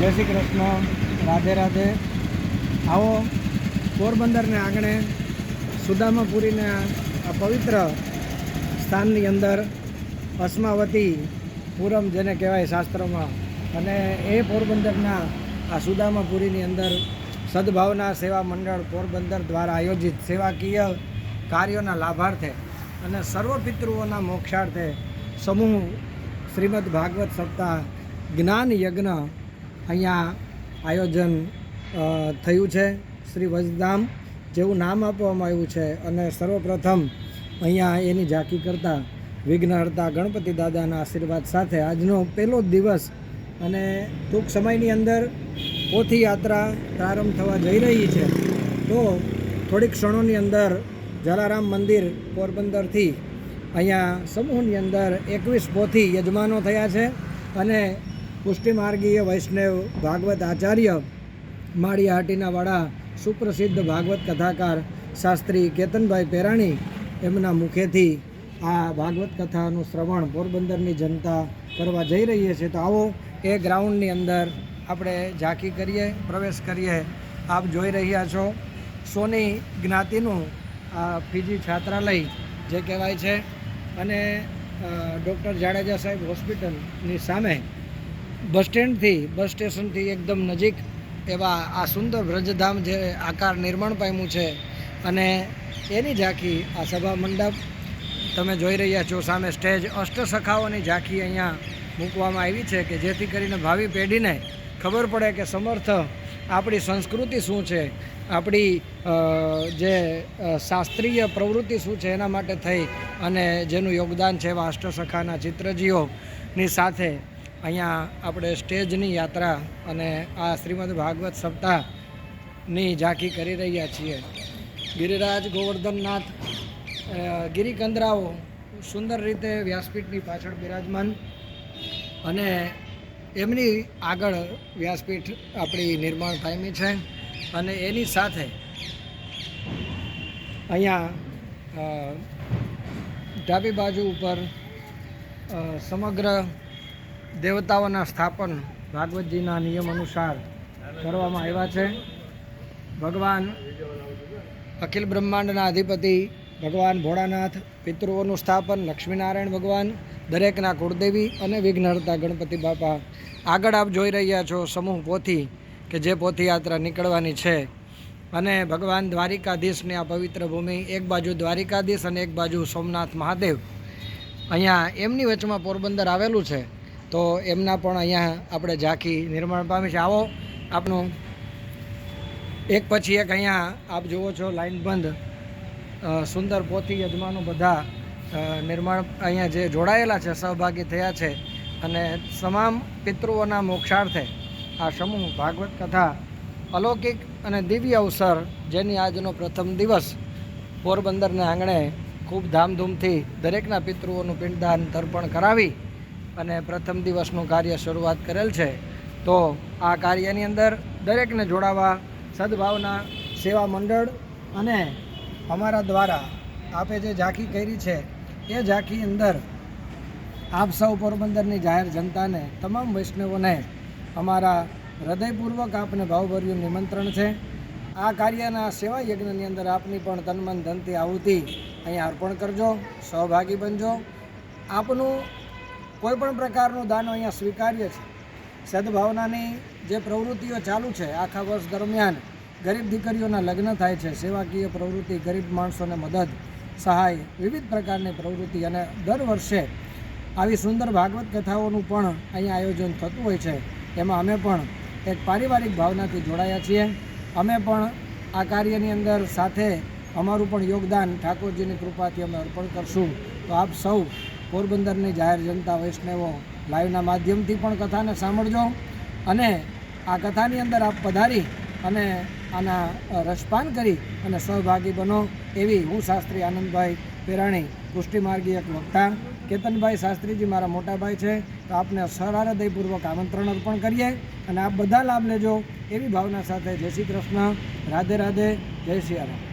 જય શ્રી કૃષ્ણ. રાધે રાધે. આવો પોરબંદરને આંગણે સુદામાપુરીના આ પવિત્ર સ્થાનની અંદર અસ્માવતી પૂરમ જેને કહેવાય શાસ્ત્રોમાં. અને એ પોરબંદરના આ સુદામાપુરીની અંદર સદભાવના સેવા મંડળ પોરબંદર દ્વારા આયોજિત સેવાકીય કાર્યોના લાભાર્થે અને સર્વ પિતૃઓના મોક્ષાર્થે સમૂહ શ્રીમદ ભાગવત સપ્તાહ જ્ઞાન યજ્ઞ અહીંયા આયોજન થયું છે શ્રી વજધામ જેવું નામ આપવામાં આવ્યું છે અને સર્વપ્રથમ અહીંયા એની ઝાંકી કરતા વિઘ્નહર્તા ગણપતિ દાદાના આશીર્વાદ સાથે આજનો પહેલો દિવસ અને ટૂંક સમયની અંદર પોથી યાત્રા પ્રારંભ થવા જઈ રહી છે. તો થોડીક ક્ષણોની અંદર જલારામ મંદિર પોરબંદરથી અહીંયા સમૂહની અંદર એકવીસ પોથી યજમાનો થયા છે અને પુષ્ટિમાર્ગીય વૈષ્ણવ ભાગવત આચાર્ય માળીહાટીના વડા, સુપ્રસિદ્ધ ભાગવત કથાકાર શાસ્ત્રી કેતનભાઈ પેરાણી, એમના મુખેથી આ ભાગવત કથાનું શ્રવણ પોરબંદરની જનતા કરવા જઈ રહીએ છીએ. તો આવો, એ ગ્રાઉન્ડની અંદર આપણે ઝાંકી કરીએ, પ્રવેશ કરીએ. આપ જોઈ રહ્યા છો સોની જ્ઞાતિનું આ પીજી છાત્રાલય, જે કહેવાય છે. અને ડૉક્ટર જાડેજા સાહેબ હોસ્પિટલની સામે બસ સ્ટેન્ડથી, બસ સ્ટેશનથી એકદમ નજીક એવા આ સુંદર વ્રજધામ જે આકાર નિર્માણ પામ્યું છે અને એની ઝાંખી આ સભા મંડપ તમે જોઈ રહ્યા છો, સામે સ્ટેજ અષ્ટસખાઓની ઝાંખી અહીંયા મૂકવામાં આવી છે કે જેથી કરીને ભાવિ પેઢીને ખબર પડે કે સમર્થ આપણી સંસ્કૃતિ શું છે, આપણી જે શાસ્ત્રીય પ્રવૃત્તિ શું છે એના માટે થઈ અને જેનું યોગદાન છે એવા અષ્ટસખાના ચિત્રજીઓની સાથે અહીંયા આપણે સ્ટેજની યાત્રા અને આ શ્રીમદ ભાગવત સપ્તાહની ઝાંખી કરી રહ્યા છીએ. ગિરિરાજ ગોવર્ધનનાથ ગિરિકંદરાઓ સુંદર રીતે વ્યાસપીઠની પાછળ બિરાજમાન અને એમની આગળ વ્યાસપીઠ આપણી નિર્માણ પામી છે અને એની સાથે અહીંયા ડાબી બાજુ ઉપર સમગ્ર દેવતાઓના સ્થાપન ભાગવતજીના નિયમ અનુસાર કરવામાં આવ્યા છે. ભગવાન અખિલ બ્રહ્માંડના અધિપતિ ભગવાન ભોળાનાથ, પિતૃઓનું સ્થાપન લક્ષ્મીનારાયણ ભગવાન, દરેકના કુળદેવી અને વિઘ્નહર્તા ગણપતિ બાપા. આગળ આપ જોઈ રહ્યા છો સમૂહ પોથી કે જે પોથીયાત્રા નીકળવાની છે. અને ભગવાન દ્વારિકાધીશની આ પવિત્ર ભૂમિ એક બાજુ દ્વારિકાધીશ અને એક બાજુ સોમનાથ મહાદેવ. અહીંયા એમની વચમાં પોરબંદર આવેલું છે. તો એમના પણ અહીંયા આપણે ઝાંખી નિર્માણ પામી છે. આવો આપનું એક પછી એક અહીંયા આપ જુઓ છો, લાઈન બંધ. સુંદર પોથી યજમાનો બધા નિર્માણ અહીંયા જે જોડાયેલા છે, સહભાગી થયા છે અને તમામ પિતૃઓના મોક્ષાર્થે આ સમૂહ ભાગવત કથા અલૌકિક અને દિવ્ય અવસર જેની આજનો પ્રથમ દિવસ પોરબંદરના આંગણે ખૂબ ધામધૂમથી દરેકના પિતૃઓનું પિંડદાન તર્પણ કરાવી અને પ્રથમ દિવસનું કાર્ય શરૂઆત કરેલ છે, તો આ કાર્યની અંદર દરેકને જોડાવા સદભાવના સેવા મંડળ અને અમારા દ્વારા આપે જે ઝાંખી કરી છે, એ ઝાંખી અંદર આપ સૌ પોરબંદરની જાહેર જનતાને, તમામ વૈષ્ણવોને અમારા હૃદયપૂર્વક આપને ભાવભર્યું નિમંત્રણ છે. આ કાર્યના સેવા યજ્ઞની અંદર આપની પણ તનમન ધનથી આહુતિ અહીંયા અર્પણ કરજો, સહભાગી બનજો. આપનું કોઈ પણ પ્રકારનું દાન અહીંયા સ્વીકાર્ય છે. સદભાવનાની જે પ્રવૃત્તિઓ ચાલુ છે આખા વર્ષ દરમિયાન ગરીબ દીકરીઓના લગ્ન થાય છે, સેવાકીય પ્રવૃત્તિ, ગરીબ માણસોને મદદ, સહાય, વિવિધ પ્રકારની પ્રવૃત્તિ અને દર વર્ષે આવી સુંદર ભાગવત કથાઓનું પણ અહીંયા આયોજન થતું હોય છે. એમાં અમે પણ એક પારિવારિક ભાવનાથી જોડાયા છીએ. અમે પણ આ કાર્યની અંદર સાથે અમારું પણ યોગદાન ઠાકોરજીની કૃપાથી અમે અર્પણ કરશું. તો આપ સૌ પોરબંદરની જાહેર જનતા વૈષ્ણવો લાઈવના માધ્યમથી પણ કથાને સાંભળજો અને આ કથાની અંદર આપ પધારી અને આના રસપાન કરી અને સહભાગી બનો એવી હું શાસ્ત્રી આનંદભાઈ પેરાણી, પુષ્ટિમાર્ગી એક વક્તા કેતનભાઈ શાસ્ત્રીજી મારા મોટાભાઈ છે. તો આપને સહૃદયપૂર્વક આમંત્રણ અર્પણ કરીએ અને આપ બધા લાભ લેજો એવી ભાવના સાથે જય શ્રી કૃષ્ણ. રાધે રાધે, જય શ્રી રામ